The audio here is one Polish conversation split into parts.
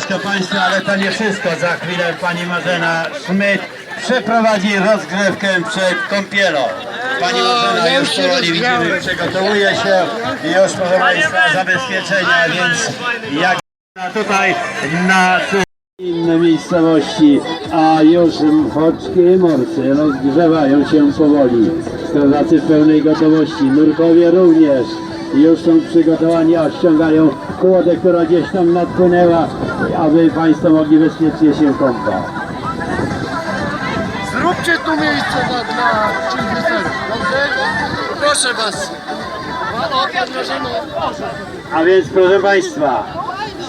troszkę Państwa, ale to nie wszystko. Za chwilę Pani Marzena Szmyt przeprowadzi rozgrzewkę przed kąpielą. Pani Marzena już powoli widzimy, przygotowuje się i już proszę Państwa zabezpieczenia, więc jak na tutaj na inne miejscowości, a już choczki i morsy rozgrzewają się powoli. Strażacy w pełnej gotowości, nurkowie również już są przygotowani, a ściągają kłodę, która gdzieś tam nadpłynęła, aby Państwo mogli bezpiecznie się kąpać. Zróbcie tu miejsce dla, dla dobrze? Proszę was. A więc proszę Państwa,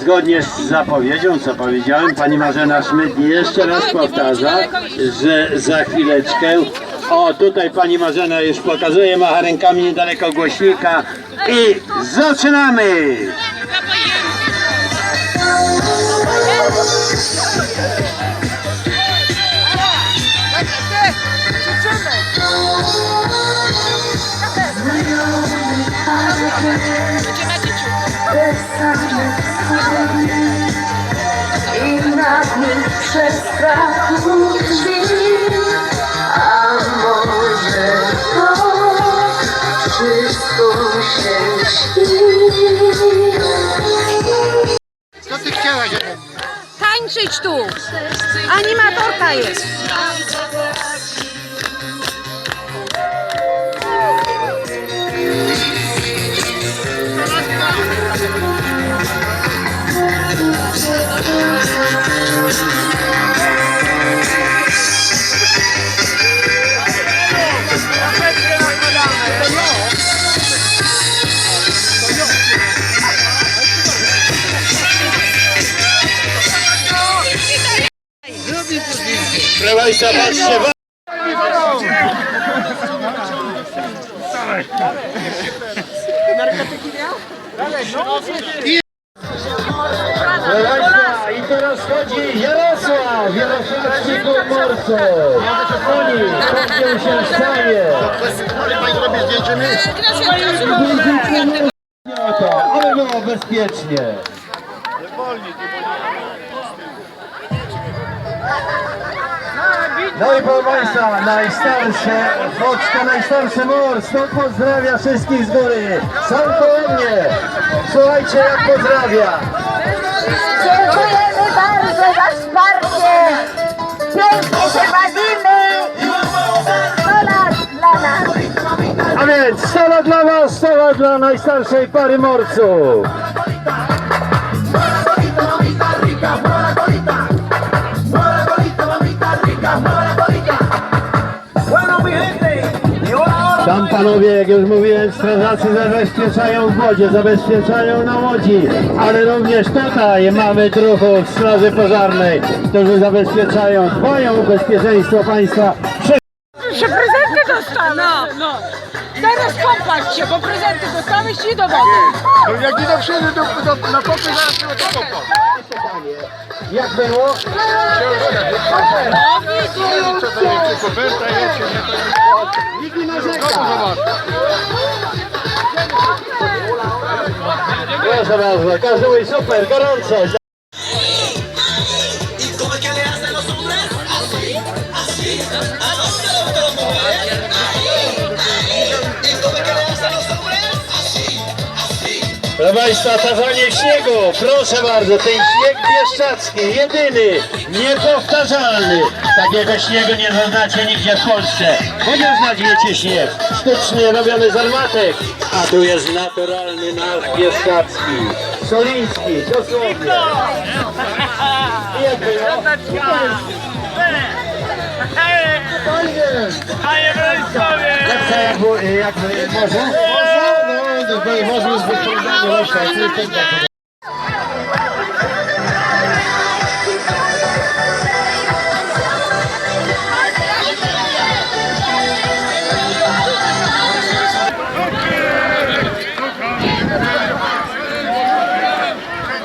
zgodnie z zapowiedzią, co powiedziałem, Pani Marzena Szmyt jeszcze raz powtarza, że za chwileczkę, o tutaj Pani Marzena już pokazuje, macha rękami niedaleko głośnika i zaczynamy! I nad nim Co ty chciałaś? Tańczyć tu! Animatorka jest! Proszę Państwa, patrzcie, Proszę Państwa, i teraz chodzi Jarosław, Jarosławski Komorco. Oni kopią się w stawie. Ale pani zrobi zdjęcie to, aby było bezpiecznie. No i proszę Państwa, najstarsze, Foczka, najstarszy mor, stąd pozdrawia wszystkich z góry. Sam koło mnie. Słuchajcie jak pozdrawia. Dziękujemy bardzo za wsparcie. Pięknie się bawimy i 100 lat dla nas. A więc stoła dla Was, stoła dla najstarszej pary morców. Panowie, jak już mówiłem, strażacy zabezpieczają w wodzie, zabezpieczają na łodzi, ale również tutaj mamy druhów straży pożarnej, którzy zabezpieczają, dbają o bezpieczeństwo państwa. Że prezenty dostaną! No, no. Teraz kąpać się, bo prezenty dostałeś i do wody. No jak nie doprzyjdę do, do, na kopy, zaraz się to nie, to Nikt nie narzeka. Proszę bardzo, każdy mówi super, gorąco. Państwa, tarzanie w śniegu, proszę bardzo, ten śnieg bieszczacki, jedyny, niepowtarzalny. Takiego śniegu nie zaznacie nigdzie w Polsce, chociaż znajdziecie śnieg, sztuczny, robiony z armatek, a tu jest naturalny nasz bieszczacki, soliński, dosłownie. Było? Hej! Panie Bronisławie! Jak, było- jak, jak może?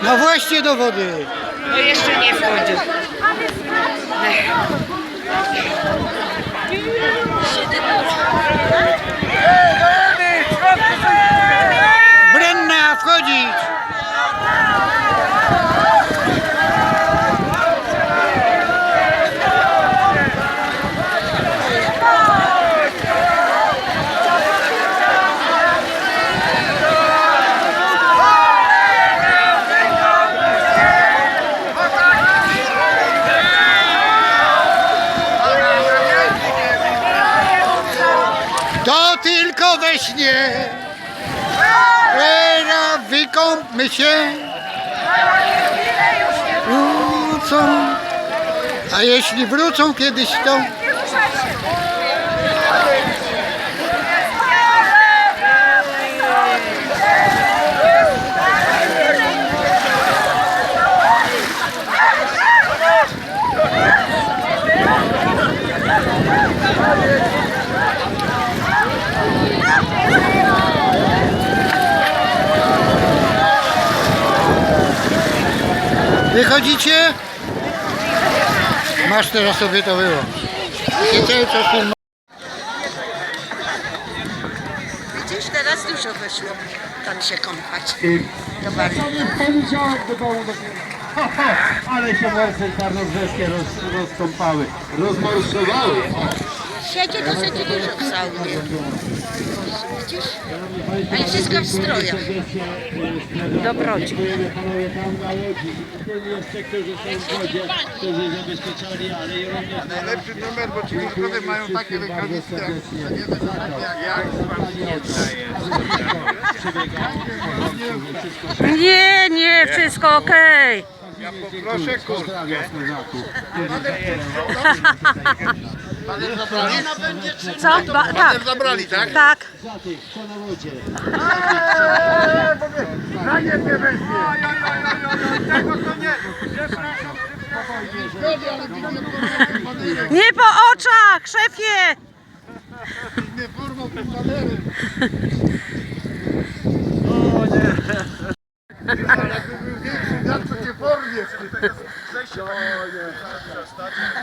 No właśnie do wody. No jeszcze nie wchodził. Tylko we śnie. Era, wykąpmy się. Wrócą. A jeśli wrócą kiedyś to... Wychodzicie? Masz teraz sobie to wyłącz. I cały czas film... Widzisz, teraz dużo wyszło. Tam się kąpać. To bardzo. Ho, ho, ale się morsy tarnobrzeskie roz, rozkąpały, rozmorszowały. Siedzi dosyć dużo w saunie. Widzisz? Ale wszystko w strojach. Dobroci. Najlepszy numer, bo ci ludzie mają takie rękawice jak... Nie, nie, wszystko okej. Proszę kurtkę. Co? Ba- tak, Zabrali, tak? tak. za tych, co na wodzie. Nie po oczach, szefie! Nie formą tym cara que já está de